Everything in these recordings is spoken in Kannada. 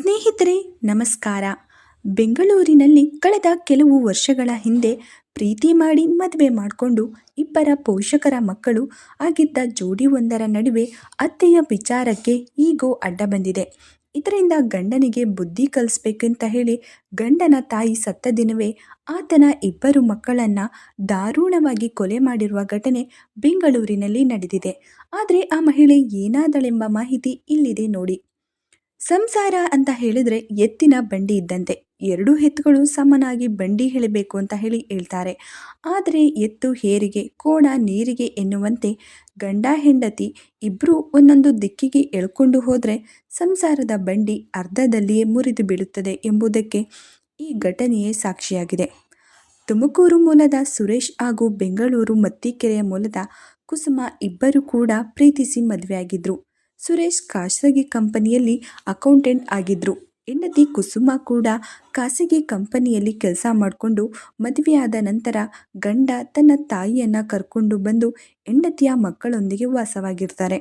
ಸ್ನೇಹಿತರೆ, ನಮಸ್ಕಾರ. ಬೆಂಗಳೂರಿನಲ್ಲಿ ಕಳೆದ ಕೆಲವು ವರ್ಷಗಳ ಹಿಂದೆ ಪ್ರೀತಿ ಮಾಡಿ ಮದುವೆ ಮಾಡಿಕೊಂಡು ಇಬ್ಬರ ಪೋಷಕರ ಮಕ್ಕಳು ಆಗಿದ್ದ ಜೋಡಿಯೊಂದರ ನಡುವೆ ಅತ್ತೆಯ ವಿಚಾರಕ್ಕೆ ಈಗೋ ಅಡ್ಡ ಬಂದಿದೆ. ಇದರಿಂದ ಗಂಡನಿಗೆ ಬುದ್ಧಿ ಕಲಿಸ್ಬೇಕಂತ ಹೇಳಿ ಗಂಡನ ತಾಯಿ ಸತ್ತ ದಿನವೇ ಆತನ ಇಬ್ಬರು ಮಕ್ಕಳನ್ನು ದಾರುಣವಾಗಿ ಕೊಲೆ ಮಾಡಿರುವ ಘಟನೆ ಬೆಂಗಳೂರಿನಲ್ಲಿ ನಡೆದಿದೆ. ಆದರೆ ಆ ಮಹಿಳೆ ಏನಾದಳೆಂಬ ಮಾಹಿತಿ ಇಲ್ಲಿದೆ ನೋಡಿ. ಸಂಸಾರ ಅಂತ ಹೇಳಿದ್ರೆ ಎತ್ತಿನ ಬಂಡಿ ಇದ್ದಂತೆ. ಎರಡು ಎತ್ತುಗಳು ಸಮನಾಗಿ ಬಂಡಿ ಹೇಳಬೇಕು ಅಂತ ಹೇಳಿ ಹೇಳ್ತಾರೆ. ಆದರೆ ಎತ್ತು, ಹೇರಿಗೆ, ಕೋಣ, ನೀರಿಗೆ ಎನ್ನುವಂತೆ ಗಂಡ, ಹೆಂಡತಿ ಇಬ್ಬರು ಒಂದೊಂದು ದಿಕ್ಕಿಗೆ ಎಳ್ಕೊಂಡು ಹೋದರೆ ಸಂಸಾರದ ಬಂಡಿ ಅರ್ಧದಲ್ಲಿಯೇ ಮುರಿದು ಬೀಳುತ್ತದೆ ಎಂಬುದಕ್ಕೆ ಈ ಘಟನೆಯೇ ಸಾಕ್ಷಿಯಾಗಿದೆ. ತುಮಕೂರು ಮೂಲದ ಸುರೇಶ್ ಹಾಗೂ ಬೆಂಗಳೂರು ಮತ್ತಿಕೆರೆಯ ಮೂಲದ ಕುಸುಮ ಇಬ್ಬರು ಕೂಡ ಪ್ರೀತಿಸಿ ಮದುವೆಯಾಗಿದ್ರು. ಸುರೇಶ್ ಖಾಸಗಿ ಕಂಪನಿಯಲ್ಲಿ ಅಕೌಂಟೆಂಟ್ ಆಗಿದ್ದರು ಹೆಂಡತಿ ಕುಸುಮ ಕೂಡ ಖಾಸಗಿ ಕಂಪನಿಯಲ್ಲಿ ಕೆಲಸ ಮಾಡಿಕೊಂಡು ಮದುವೆಯಾದ ನಂತರ ಗಂಡ ತನ್ನ ತಾಯಿಯನ್ನು ಕರ್ಕೊಂಡು ಬಂದು ಹೆಂಡತಿಯ ಮಕ್ಕಳೊಂದಿಗೆ ವಾಸವಾಗಿರ್ತಾರೆ.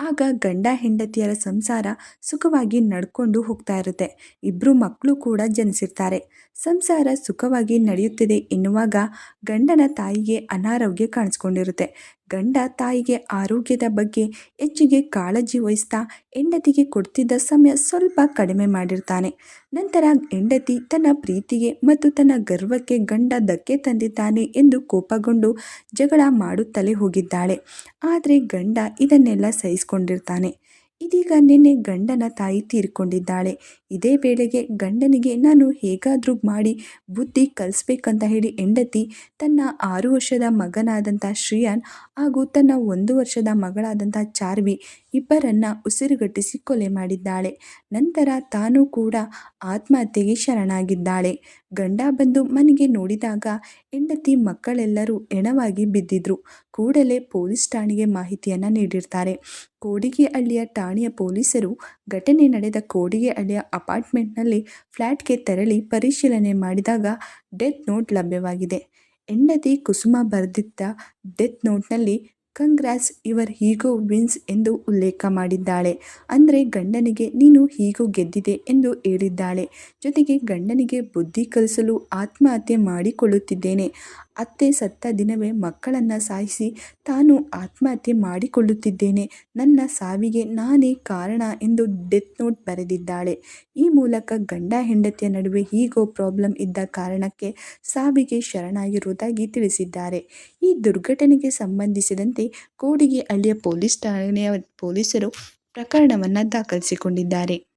ಆಗ ಗಂಡ ಹೆಂಡತಿಯರ ಸಂಸಾರ ಸುಖವಾಗಿ ನಡ್ಕೊಂಡು ಹೋಗ್ತಾ ಇರುತ್ತೆ. ಇಬ್ಬರು ಮಕ್ಕಳು ಕೂಡ ಜನಿಸಿರ್ತಾರೆ. ಸಂಸಾರ ಸುಖವಾಗಿ ನಡೆಯುತ್ತಿದೆ ಎನ್ನುವಾಗ ಗಂಡನ ತಾಯಿಗೆ ಅನಾರೋಗ್ಯ ಕಾಣಿಸ್ಕೊಂಡಿರುತ್ತೆ. ಗಂಡ ತಾಯಿಗೆ ಆರೋಗ್ಯದ ಬಗ್ಗೆ ಹೆಚ್ಚಿಗೆ ಕಾಳಜಿ ವಹಿಸ್ತಾ ಹೆಂಡತಿಗೆ ಕೊಡ್ತಿದ್ದ ಸಮಯ ಸ್ವಲ್ಪ ಕಡಿಮೆ ಮಾಡಿರ್ತಾನೆ. ನಂತರ ಹೆಂಡತಿ ತನ್ನ ಪ್ರೀತಿಗೆ ಮತ್ತು ತನ್ನ ಗರ್ವಕ್ಕೆ ಗಂಡ ಧಕ್ಕೆ ತಂದಿದ್ದಾನೆ ಎಂದು ಕೋಪಗೊಂಡು ಜಗಳ ಮಾಡುತ್ತಲೇ ಹೋಗಿದ್ದಾಳೆ. ಆದರೆ ಗಂಡ ಇದನ್ನೆಲ್ಲ ಸಹಿಸ್ಕೊಂಡಿರ್ತಾನೆ. ಇದೀಗ ನಿನ್ನೆ ಗಂಡನ ತಾಯಿ ತೀರ್ಕೊಂಡಿದ್ದಾಳೆ. ಇದೇ ವೇಳೆಗೆ ಗಂಡನಿಗೆ ನಾನು ಹೇಗಾದರೂ ಮಾಡಿ ಬುದ್ಧಿ ಕಲಿಸ್ಬೇಕಂತ ಹೇಳಿ ಹೆಂಡತಿ, ತನ್ನ ಆರು ವರ್ಷದ ಮಗನಾದಂಥ ಶ್ರೀಯಾನ್ ಹಾಗೂ ತನ್ನ ಒಂದು ವರ್ಷದ ಮಗಳಾದಂಥ ಚಾರ್ವಿ ಇಬ್ಬರನ್ನ ಉಸಿರುಗಟ್ಟಿಸಿ ಕೊಲೆ ಮಾಡಿದ್ದಾಳೆ. ನಂತರ ತಾನು ಕೂಡ ಆತ್ಮಹತ್ಯೆಗೆ ಶರಣಾಗಿದ್ದಾಳೆ. ಗಂಡ ಬಂದು ಮನೆಗೆ ನೋಡಿದಾಗ ಹೆಂಡತಿ ಮಕ್ಕಳೆಲ್ಲರೂ ಎಣವಾಗಿ ಬಿದ್ದಿದ್ರು. ಕೂಡಲೇ ಪೊಲೀಸ್ ಠಾಣೆಗೆ ಮಾಹಿತಿಯನ್ನು ನೀಡಿರ್ತಾರೆ. ಕೋಡಿಗೆಹಳ್ಳಿಯ ಠಾಣೆಯ ಪೊಲೀಸರು ಘಟನೆ ನಡೆದ ಕೋಡಿಗೆಹಳ್ಳಿಯ ಅಪಾರ್ಟ್ಮೆಂಟ್ನಲ್ಲಿ ಫ್ಲ್ಯಾಟ್ಗೆ ತೆರಳಿ ಪರಿಶೀಲನೆ ಮಾಡಿದಾಗ ಡೆತ್ ನೋಟ್ ಲಭ್ಯವಾಗಿದೆ. ಹೆಂಡತಿ ಕುಸುಮ ಬರೆದಿದ್ದ ಡೆತ್ ನೋಟ್ನಲ್ಲಿ ಕಂಗ್ರಾಸ್ ಯುವರ್ ಹೀಗೋ ವಿನ್ಸ್ ಎಂದು ಉಲ್ಲೇಖ ಮಾಡಿದ್ದಾಳೆ. ಅಂದರೆ ಗಂಡನಿಗೆ, ನೀನು ಹೀಗೋ ಗೆದ್ದಿದೆ ಎಂದು ಹೇಳಿದ್ದಾಳೆ. ಜೊತೆಗೆ ಗಂಡನಿಗೆ ಬುದ್ಧಿ ಕಲಿಸಲು ಆತ್ಮಹತ್ಯೆ ಮಾಡಿಕೊಳ್ಳುತ್ತಿದ್ದೇನೆ. ಅತ್ತೆ ಸತ್ತ ದಿನವೇ ಮಕ್ಕಳನ್ನು ಸಾಯಿಸಿ ತಾನು ಆತ್ಮಹತ್ಯೆ ಮಾಡಿಕೊಳ್ಳುತ್ತಿದ್ದೇನೆ. ನನ್ನ ಸಾವಿಗೆ ನಾನೇ ಕಾರಣ ಎಂದು ಡೆತ್ ನೋಟ್ ಬರೆದಿದ್ದಾಳೆ. ಈ ಮೂಲಕ ಗಂಡ ಹೆಂಡತಿಯ ನಡುವೆ ಹೀಗೋ ಪ್ರಾಬ್ಲಮ್ ಇದ್ದ ಕಾರಣಕ್ಕೆ ಸಾವಿಗೆ ಶರಣಾಗಿರುವುದಾಗಿ ತಿಳಿಸಿದ್ದಾರೆ. ಈ ದುರ್ಘಟನೆಗೆ ಸಂಬಂಧಿಸಿದಂತೆ ಕೋಡಿಗೆ ಹಳ್ಳಿಯ ಪೊಲೀಸ್ ಠಾಣೆಯ ಪೊಲೀಸರು ಪ್ರಕರಣವನ್ನು ದಾಖಲಿಸಿಕೊಂಡಿದ್ದಾರೆ.